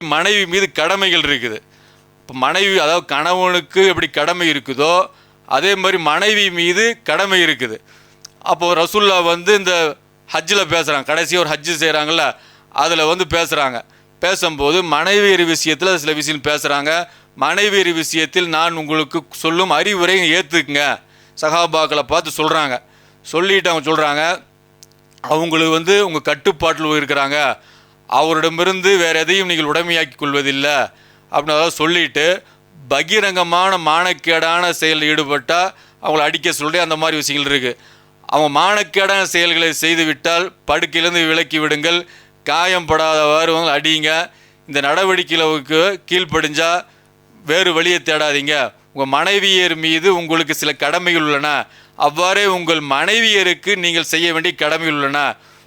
மனைவி மீது கடமைகள் இருக்குது. இப்போ மனைவி அதாவது கணவனுக்கு எப்படி கடமை இருக்குதோ அதே மாதிரி மனைவி மீது கடமை இருக்குது. அப்போது ரசுல்லா வந்து இந்த ஹஜ்ஜில் பேசுகிறாங்க கடைசியாக ஒரு ஹஜ்ஜு செய்கிறாங்கள அதில் வந்து பேசுகிறாங்க பேசும்போது மனைவியர் விஷயத்தில் சில விஷயம் பேசுகிறாங்க மனைவியர் விஷயத்தில் நான் உங்களுக்கு சொல்லும் அறிவுரை ஏற்றுக்குங்க சகாபாக்களை பார்த்து சொல்கிறாங்க சொல்லிட்டு அவங்க சொல்கிறாங்க அவங்களுக்கு வந்து உங்கள் கட்டுப்பாட்டில் இருக்கிறாங்க அவரிடமிருந்து வேறு எதையும் நீங்கள் உடைமையாக்கி கொள்வதில்லை. அப்படின்னு அதாவது சொல்லிட்டு பகிரங்கமான மானக்கேடான செயலில் ஈடுபட்டால் அவங்கள அடிக்க சொல்லி அந்த மாதிரி விஷயங்கள் இருக்குது அவங்க மானக்கேடான செயல்களை செய்து விட்டால் படுக்கையிலேருந்து விலக்கி விடுங்கள். காயம் படாதவாறு அடியுங்க இந்த நடவடிக்கைகளுக்கு கீழ்ப்படிஞ்சால் வேறு வழியை தேடாதீங்க. உங்கள் மனைவியர் மீது உங்களுக்கு சில கடமைகள் உள்ளன. அவ்வாறே உங்கள் மனைவியருக்கு நீங்கள் செய்ய வேண்டிய கடமைகள் உள்ளன.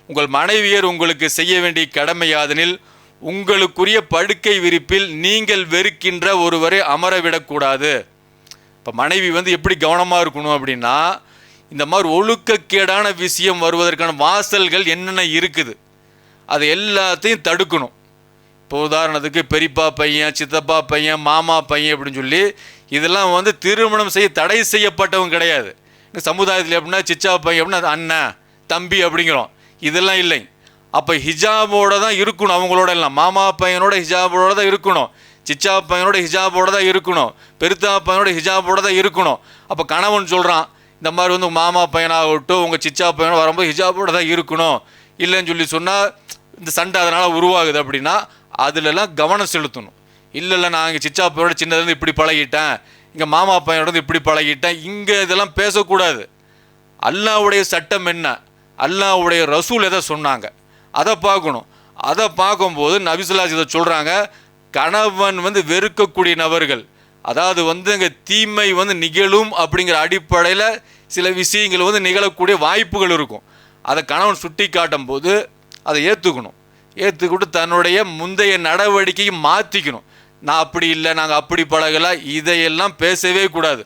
உங்கள் மனைவியர் உங்களுக்கு செய்ய வேண்டிய கடமையாதனில் உங்களுக்குரிய படுக்கை விரிப்பில் நீங்கள் வெறுக்கின்ற ஒருவரை அமர விடக்கூடாது. இப்போ மனைவி வந்து எப்படி கவனமாக இருக்கணும் அப்படின்னா இந்த மாதிரி ஒழுக்கக்கேடான விஷயம் வருவதற்கான வாசல்கள் என்னென்ன இருக்குது அது எல்லாத்தையும் தடுக்கணும். இப்போ உதாரணத்துக்கு பெரியப்பா பையன் சித்தப்பா பையன் மாமா பையன் அப்படின்னு சொல்லி இதெல்லாம் வந்து திருமணம் செய்ய தடை செய்யப்பட்டவங்க கிடையாது. சமுதாயத்தில் எப்படின்னா சிச்சா பையன் அப்படின்னா அண்ணன் தம்பி அப்படிங்கிறோம். இதெல்லாம் இல்லை. அப்போ ஹிஜாபோட தான் இருக்கணும் அவங்களோட எல்லாம். மாமா பையனோட ஹிஜாபோட தான் இருக்கணும். சிச்சா பையனோட ஹிஜாபோட தான் இருக்கணும். பெருத்தா பையனோட ஹிஜாபோட தான் இருக்கணும். அப்போ கணவன் சொல்கிறான் இந்த மாதிரி வந்து உங்கள் மாமா பையனாகட்டும் உங்கள் சிச்சா பையனோட வரும்போது ஹிஜாபோட தான் இருக்கணும். இல்லைன்னு சொல்லி சொன்னால் இந்த சண்டை அதனால் உருவாகுது அப்படின்னா அதிலெல்லாம் கவனம் செலுத்தணும். இல்லை இல்லை நான் இங்கே சிச்சா பையனோட சின்னதுலேருந்து இப்படி பழகிட்டேன். இங்கே மாமா பையனோட இப்படி பழகிட்டேன். இங்கே இதெல்லாம் பேசக்கூடாது. அல்லாவுடைய சட்டம் என்ன? அல்லாவுடைய ரசூல் எதை சொன்னாங்க? அதை பார்க்கணும். அதை பார்க்கும்போது நபிசுல்லாஸ் இதை சொல்கிறாங்க கணவன் வந்து வெறுக்கக்கூடிய நபர்கள் அதாவது வந்து அங்கே தீமை வந்து நிகழும் அப்படிங்கிற அடிப்படையில் சில விஷயங்கள் வந்து நிகழக்கூடிய வாய்ப்புகள் இருக்கும். அதை கணவன் சுட்டி காட்டும் போது அதை ஏற்றுக்கணும் ஏற்றுக்கிட்டு தன்னுடைய முந்தைய நடவடிக்கையை மாற்றிக்கணும் நான் அப்படி இல்லை நாங்கள் அப்படி பழகலை இதையெல்லாம் பேசவே கூடாது.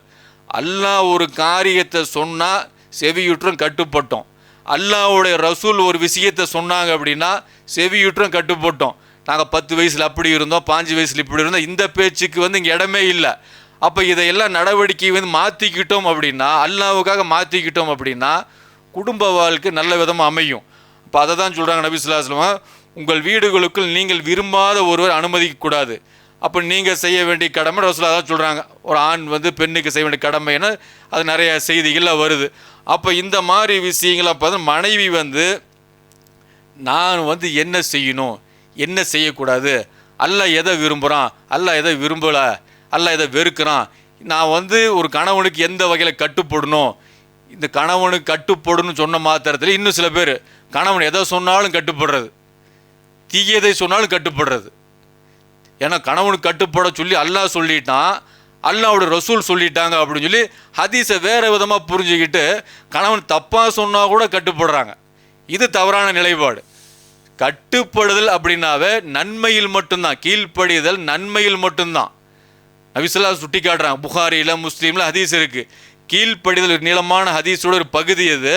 அல்லாஹ் ஒரு காரியத்தை சொன்னால் செவியுற்றம் கட்டுப்பட்டோம். அல்லாஹ்வுடைய ரசூல் ஒரு விஷயத்தை சொன்னாங்க அப்படின்னா செவியுற்றும் கட்டுப்பட்டோம். நாங்கள் பத்து வயசில் அப்படி இருந்தோம் பாஞ்சு வயசில் இப்படி இருந்தோம் இந்த பேச்சுக்கு வந்து இங்கே இடமே இல்லை. அப்போ இதையெல்லாம் நடவடிக்கை வந்து மாற்றிக்கிட்டோம் அப்படின்னா அல்லாவுக்காக மாற்றிக்கிட்டோம் அப்படின்னா குடும்ப வாழ்க்கை நல்ல விதமாக அமையும். அப்போ அதை தான் சொல்கிறாங்க நபிசுல்லாஸ்லமா உங்கள் வீடுகளுக்குள் நீங்கள் விரும்பாத ஒருவர் அனுமதிக்கக்கூடாது. அப்போ நீங்கள் செய்ய வேண்டிய கடமை ரசூலா தான் சொல்கிறாங்க ஒரு ஆண் வந்து பெண்ணுக்கு செய்ய வேண்டிய கடமைன்னு அது நிறைய செய்திகளில் வருது. அப்போ இந்த மாதிரி விஷயங்களை பார்த்து மனைவி வந்து நான் வந்து என்ன செய்யணும்? என்ன செய்யக்கூடாது? அல்ல எதை விரும்புகிறான் அல்ல எதை விரும்பலை? அல்ல எதை வெறுக்கிறான்? நான் வந்து ஒரு கணவனுக்கு எந்த வகையில் கட்டுப்படணும்? இந்த கணவனுக்கு கட்டுப்படணும்னு சொன்ன மாத்திரத்தில் இன்னும் சில பேர் கணவன் எதை சொன்னாலும் கட்டுப்படுறது. தீயதை சொன்னாலும் கட்டுப்படுறது. ஏன்னா கணவனுக்கு கட்டுப்பட சொல்லி அல்லாஹ் சொல்லிட்டான் அல்லாவோட ரசூல் சொல்லிட்டாங்க அப்படின்னு சொல்லி ஹதீஸை வேறு விதமாக புரிஞ்சுக்கிட்டு கணவன் தப்பாக சொன்னால் கூட கட்டுப்படுறாங்க. இது தவறான நிலைப்பாடு. கட்டுப்படுதல் அப்படின்னாவே நன்மையில் மட்டும்தான் கீழ்ப்படிதல் நன்மையில் மட்டும்தான். நபிசுல்லா சுட்டி காட்டுறாங்க புகாரியில் முஸ்லீமில் ஹதீஸ் இருக்குது கீழ்ப்படிதல் ஒரு நீளமான ஹதீஸோட ஒரு பகுதி அது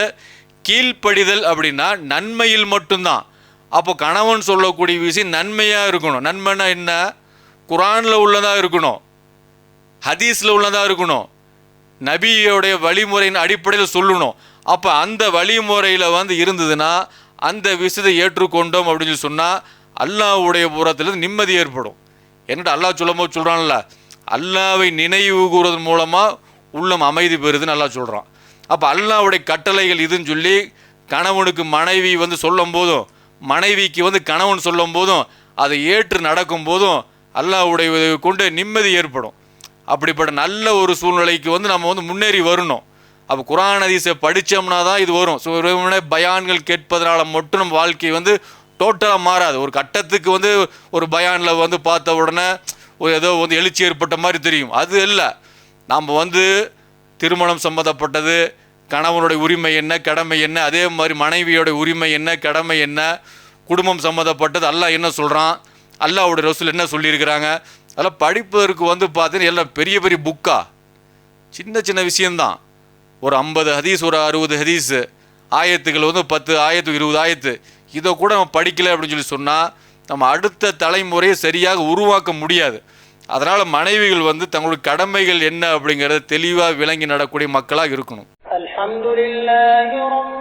கீழ்ப்படிதல் அப்படின்னா நன்மையில் மட்டும்தான். அப்போ கணவன் சொல்லக்கூடிய விஷயம் நன்மையாக இருக்கணும். நன்மைன்னா என்ன? குரானில் உள்ளதாக இருக்கணும். ஹதீஸில் உள்ளதாக இருக்கணும். நபியோடைய வழிமுறையின் அடிப்படையில் சொல்லணும். அப்போ அந்த வழிமுறையில் வந்து இருந்ததுன்னா அந்த விஷயத்தை ஏற்றுக்கொண்டோம் அப்படின்னு சொன்னால் அல்லாஹ்வுடைய புறத்திலிருந்து நிம்மதி ஏற்படும். என்னட்டு அல்லாஹ் சொல்லும் போது சொல்கிறான்ல அல்லாவை நினைவு கூறுவதன் மூலமாக உள்ளம் அமைதி பெறுதுன்னு நல்லா சொல்கிறான் அப்போ அல்லாவுடைய கட்டளைகள் இதுன்னு சொல்லி கணவனுக்கு மனைவி வந்து சொல்லும் போதும் மனைவிக்கு வந்து கணவன் சொல்லும் போதும் அதை ஏற்று நடக்கும் போதும் அல்லாவுடைய உதவி கொண்டு நிம்மதி ஏற்படும். அப்படிப்பட்ட நல்ல ஒரு சூழ்நிலைக்கு வந்து நம்ம வந்து முன்னேறி வரணும். அப்போ குரான் அதிசை படித்தோம்னா தான் இது வரும். ஸோ பயான்கள் கேட்பதனால மட்டும் நம்ம வாழ்க்கை வந்து டோட்டலாக மாறாது. ஒரு கட்டத்துக்கு வந்து ஒரு பயானில் வந்து பார்த்த உடனே ஒரு ஏதோ வந்து எழுச்சி ஏற்பட்ட மாதிரி தெரியும். அது இல்லை. நாம் வந்து திருமணம் சம்மந்தப்பட்டது கணவனுடைய உரிமை என்ன கடமை என்ன அதே மாதிரி மனைவியோட உரிமை என்ன கடமை என்ன குடும்பம் சம்மந்தப்பட்டது அல்லாஹ் என்ன சொல்கிறான் அல்லாஹ்வுடைய ரசூல் என்ன சொல்லியிருக்கிறாங்க அதெல்லாம் படிப்பதற்கு வந்து பார்த்தீங்கன்னா எல்லாம் பெரிய பெரிய புக்கா சின்ன சின்ன விஷயந்தான் ஒரு ஐம்பது ஹதீஸ் ஒரு அறுபது ஹதீஸு ஆயத்துகள் வந்து பத்து ஆயத்து இருபது ஆயத்து. இதை கூட நம்ம படிக்கலை அப்படின்னு சொல்லி சொன்னால் நம்ம அடுத்த தலைமுறையை சரியாக உருவாக்க முடியாது. அதனால் மனைவிகள் வந்து தங்களுடைய கடமைகள் என்ன அப்படிங்கிறத தெளிவாக விளங்கி நடக்கூடிய மக்களாக இருக்கணும். الحمد لله رب